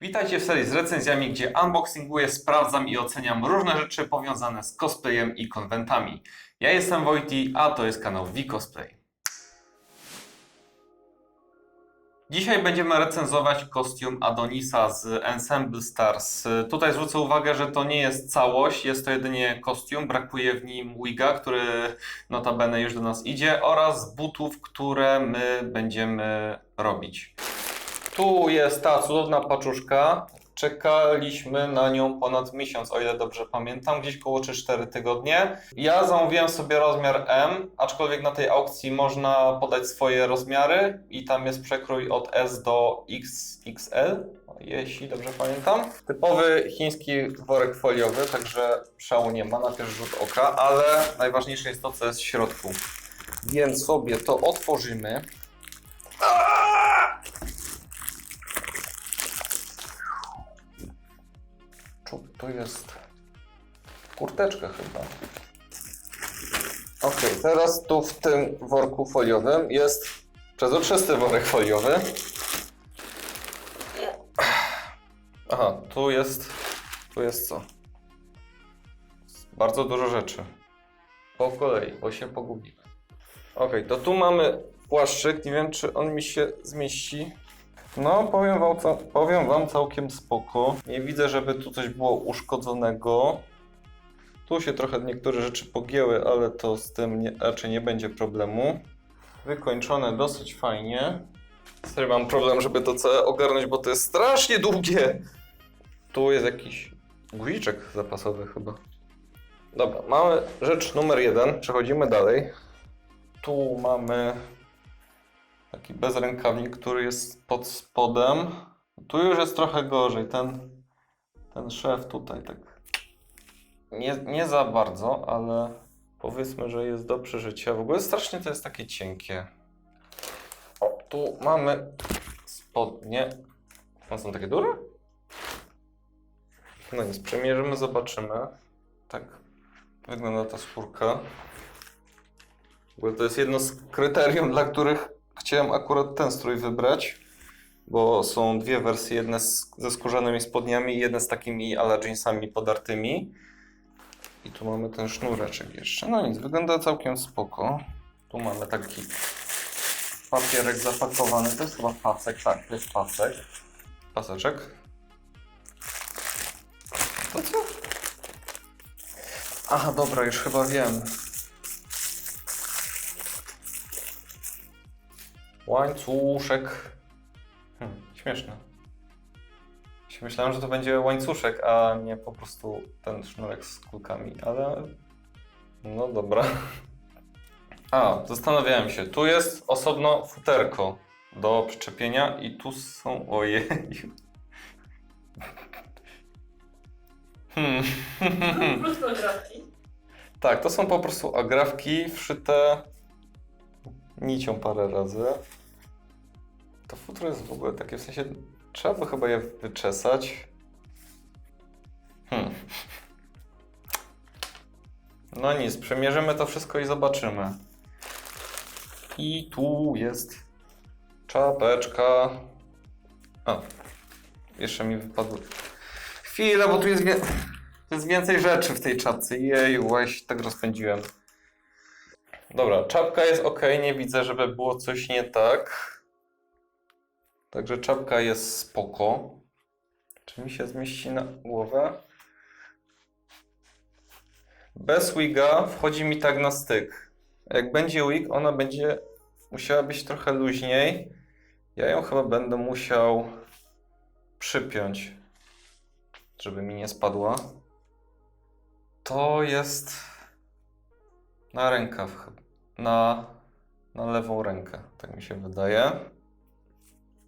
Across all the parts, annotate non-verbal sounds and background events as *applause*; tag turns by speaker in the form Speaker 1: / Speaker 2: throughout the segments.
Speaker 1: Witajcie w serii z recenzjami, gdzie unboxinguję, sprawdzam i oceniam różne rzeczy powiązane z cosplayem i konwentami. Ja jestem Wojti, a to jest kanał V-Cosplay. Dzisiaj będziemy recenzować kostium Adonisa z Ensemble Stars. Tutaj zwrócę uwagę, że to nie jest całość, jest to jedynie kostium, brakuje w nim wiga, który notabene już do nas idzie oraz butów, które my będziemy robić. Tu jest ta cudowna paczuszka. Czekaliśmy na nią ponad miesiąc, o ile dobrze pamiętam, gdzieś koło 3-4 tygodnie. Ja zamówiłem sobie rozmiar M, aczkolwiek na tej aukcji można podać swoje rozmiary i tam jest przekrój od S do XXL, jeśli dobrze pamiętam. Typowy chiński worek foliowy, także szału nie ma na pierwszy rzut oka, ale najważniejsze jest to, co jest w środku. Więc sobie to otworzymy. Czu- To jest kurteczka chyba. Ok, teraz tu w tym worku foliowym jest przezroczysty worek foliowy. Aha, tu jest. Tu jest co? Bardzo dużo rzeczy. Po kolei, bo się. Ok, to tu mamy płaszczyk. Nie wiem, czy on mi się zmieści. No, powiem wam, powiem wam całkiem spoko. Nie widzę, żeby tu coś było uszkodzonego. Tu się trochę niektóre rzeczy pogięły, ale to z tym nie, raczej nie będzie problemu. Wykończone dosyć fajnie. Serio mam problem, żeby to całe ogarnąć, bo to jest strasznie długie. Tu jest jakiś guziczek zapasowy chyba. Dobra, mamy rzecz numer jeden. Przechodzimy dalej. Tu mamy taki bezrękawnik, który jest pod spodem. Tu już jest trochę gorzej. Ten, ten szef tutaj tak nie, nie za bardzo, ale powiedzmy, że jest do przeżycia. W ogóle strasznie to jest takie cienkie. O, tu mamy spodnie. One są takie duże? No nic, przemierzymy, zobaczymy. Tak wygląda ta skórka. W ogóle to jest jedno z kryterium, dla których chciałem akurat ten strój wybrać, bo są dwie wersje, jedne z, ze skórzanymi spodniami i jedne z takimi ala jeansami podartymi. I tu mamy ten sznureczek jeszcze. No nic, wygląda całkiem spoko. Tu mamy taki papierek zapakowany. To jest chyba pasek, tak, to jest pasek. Paseczek. To co? Aha, dobra, już chyba wiem. Łańcuszek. Hmm, śmieszne. Myślałem, że to będzie łańcuszek, a nie po prostu ten sznurek z kulkami, ale no dobra. A, zastanawiałem się. Tu jest osobno futerko do przyczepienia i tu są... Ojej. Hmm.
Speaker 2: Po prostu agrafki.
Speaker 1: Tak, to są po prostu agrafki wszyte nicią parę razy. To futro jest w ogóle takie, w sensie trzeba by chyba je wyczesać. Hmm. No nic, przemierzymy to wszystko i zobaczymy. I tu jest czapeczka. A, jeszcze mi wypadło. Chwila, bo tu jest, jest więcej rzeczy w tej czapce. Jeju, właśnie tak rozpędziłem. Dobra, czapka jest ok, nie widzę, żeby było coś nie tak. Także czapka jest spoko. Czy mi się zmieści na głowę? Bez wiga wchodzi mi tak na styk. Jak będzie wig, ona będzie musiała być trochę luźniej. Ja ją chyba będę musiał przypiąć, żeby mi nie spadła. To jest na rękaw. Na, na lewą rękę, tak mi się wydaje.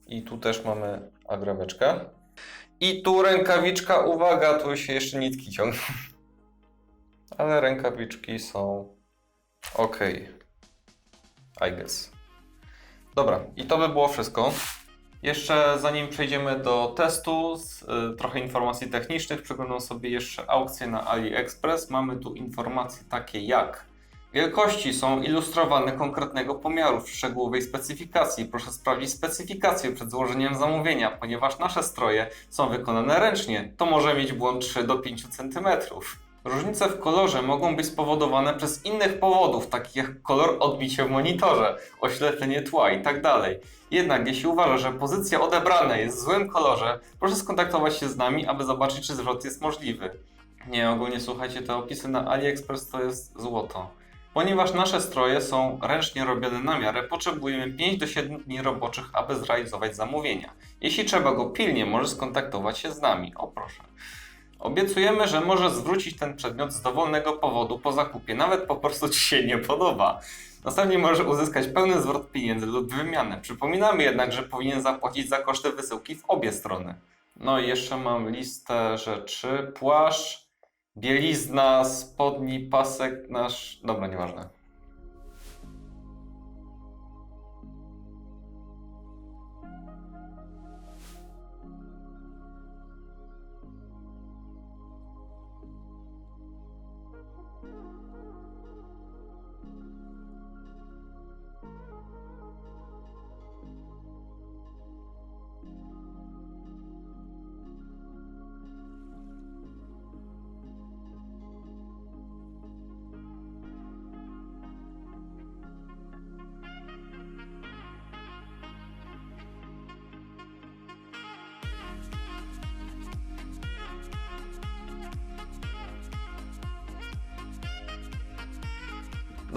Speaker 1: I tu też mamy agraweczkę. I tu rękawiczka, uwaga, tu się jeszcze nitki ciągną. *laughs* Ale rękawiczki są ok. I guess. Dobra, i to by było wszystko. Jeszcze zanim przejdziemy do testu, z, y, trochę informacji technicznych, przeglądam sobie jeszcze aukcję na AliExpress. Mamy tu informacje takie jak Wielkości są ilustrowane konkretnego pomiaru w szczegółowej specyfikacji. Proszę sprawdzić specyfikację przed złożeniem zamówienia, ponieważ nasze stroje są wykonane ręcznie. To może mieć błąd 3 do 5 cm. Różnice w kolorze mogą być spowodowane przez innych powodów, takich jak kolor odbicia w monitorze, oświetlenie tła itd. Jednak jeśli uważa, że pozycja odebrana jest w złym kolorze, proszę skontaktować się z nami, aby zobaczyć, czy zwrot jest możliwy. Nie, ogólnie słuchajcie, te opisy na AliExpress to jest złoto. Ponieważ nasze stroje są ręcznie robione na miarę, potrzebujemy 5 do 7 dni roboczych, aby zrealizować zamówienia. Jeśli trzeba go pilnie, może skontaktować się z nami. O proszę. Obiecujemy, że może zwrócić ten przedmiot z dowolnego powodu po zakupie, nawet po prostu Ci się nie podoba. Następnie możesz uzyskać pełny zwrot pieniędzy lub wymianę. Przypominamy jednak, że powinien zapłacić za koszty wysyłki w obie strony. No i jeszcze mam listę rzeczy. Płaszcz, bielizna, spodni, pasek nasz... Dobra, nieważne.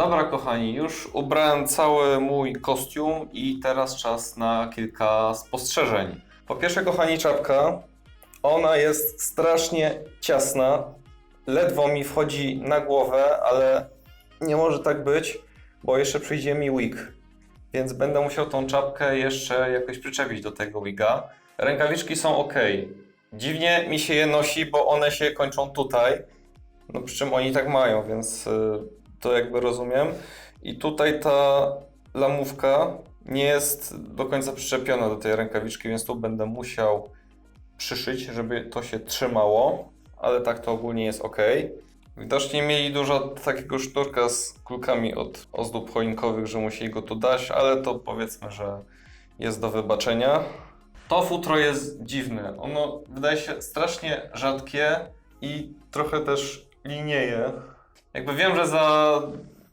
Speaker 1: Dobra, kochani, już ubrałem cały mój kostium i teraz czas na kilka spostrzeżeń. Po pierwsze, kochani, czapka. Ona jest strasznie ciasna. Ledwo mi wchodzi na głowę, ale nie może tak być, bo jeszcze przyjdzie mi wig. Więc będę musiał tą czapkę jeszcze jakoś przyczepić do tego wiga. Rękawiczki są ok. Dziwnie mi się je nosi, bo one się kończą tutaj. No przy czym oni tak mają, więc y, to jakby rozumiem. I tutaj ta lamówka nie jest do końca przyczepiona do tej rękawiczki, więc tu będę musiał przyszyć, żeby to się trzymało, ale tak to ogólnie jest ok. Widocznie mieli dużo takiego sznurka z kulkami od ozdób choinkowych, że musieli go tu dać, ale to powiedzmy, że jest do wybaczenia. To futro jest dziwne. Ono wydaje się strasznie rzadkie i trochę też linieje. Jakby wiem, że za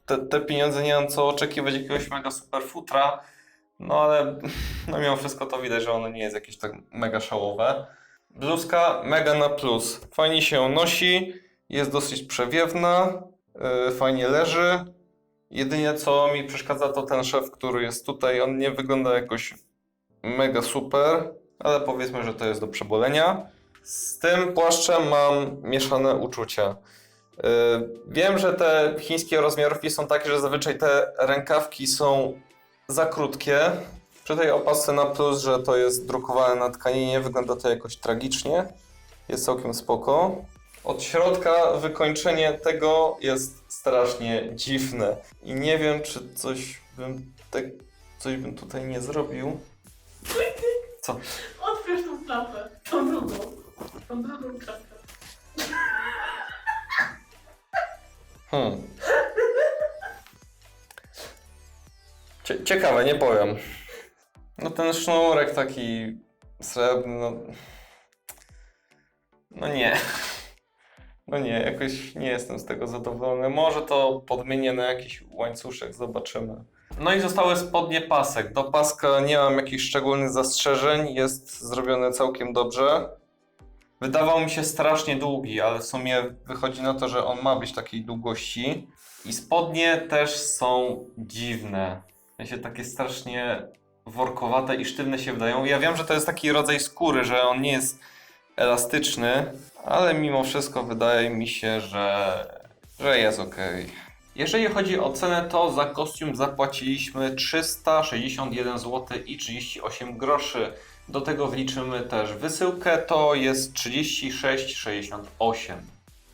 Speaker 1: te, te pieniądze nie mam co oczekiwać jakiegoś mega super futra, no ale no mimo wszystko to widać, że ono nie jest jakieś tak mega szałowe. Bluzka mega na plus. Fajnie się nosi, jest dosyć przewiewna, yy, fajnie leży. Jedynie co mi przeszkadza to ten szef, który jest tutaj. On nie wygląda jakoś mega super, ale powiedzmy, że to jest do przebolenia. Z tym płaszczem mam mieszane uczucia. Yy, Wiem, że te chińskie rozmiarówki są takie, że zazwyczaj te rękawki są za krótkie. Przy tej opasce na plus, że to jest drukowane na tkaninie, wygląda to jakoś tragicznie. Jest całkiem spoko. Od środka wykończenie tego jest strasznie dziwne. I nie wiem, czy coś bym, tak, coś bym tutaj nie zrobił. Co?
Speaker 2: Otwierz tą klapę. Tą drugą. Tą drugą klapę.
Speaker 1: Hmm. Cie- ciekawe, nie powiem. No ten sznurek taki srebrny, no... No nie. No nie, jakoś nie jestem z tego zadowolony. Może to podmienię na jakiś łańcuszek, zobaczymy. No i zostały spodnie pasek. Do paska nie mam jakichś szczególnych zastrzeżeń, jest zrobione całkiem dobrze. Wydawał mi się strasznie długi, ale w sumie wychodzi na to, że on ma być takiej długości. I spodnie też są dziwne. W sensie takie strasznie workowate i sztywne się wydają. Ja wiem, że to jest taki rodzaj skóry, że on nie jest elastyczny, ale mimo wszystko wydaje mi się, że, że jest ok. Jeżeli chodzi o cenę, to za kostium zapłaciliśmy 361 zł i 38 groszy. Do tego wliczymy też wysyłkę, to jest 36,68.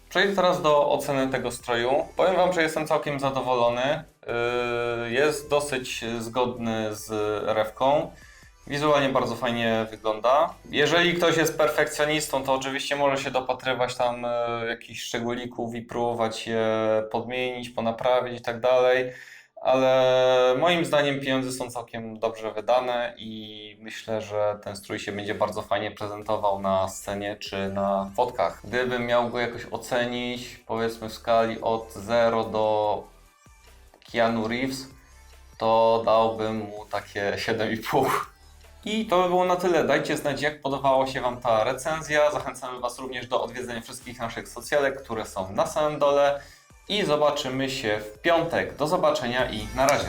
Speaker 1: Przejdę teraz do oceny tego stroju. Powiem Wam, że jestem całkiem zadowolony. Yy, Jest dosyć zgodny z rewką. Wizualnie bardzo fajnie wygląda. Jeżeli ktoś jest perfekcjonistą, to oczywiście może się dopatrywać tam e, jakichś szczególików i próbować je podmienić, ponaprawić i tak dalej. Ale moim zdaniem pieniądze są całkiem dobrze wydane i myślę, że ten strój się będzie bardzo fajnie prezentował na scenie czy na fotkach. Gdybym miał go jakoś ocenić, powiedzmy w skali od 0 do Keanu Reeves, to dałbym mu takie 7,5. I to by było na tyle. Dajcie znać, jak podobała się Wam ta recenzja. Zachęcamy Was również do odwiedzenia wszystkich naszych socjalek, które są na samym dole. I zobaczymy się w piątek. Do zobaczenia i na razie.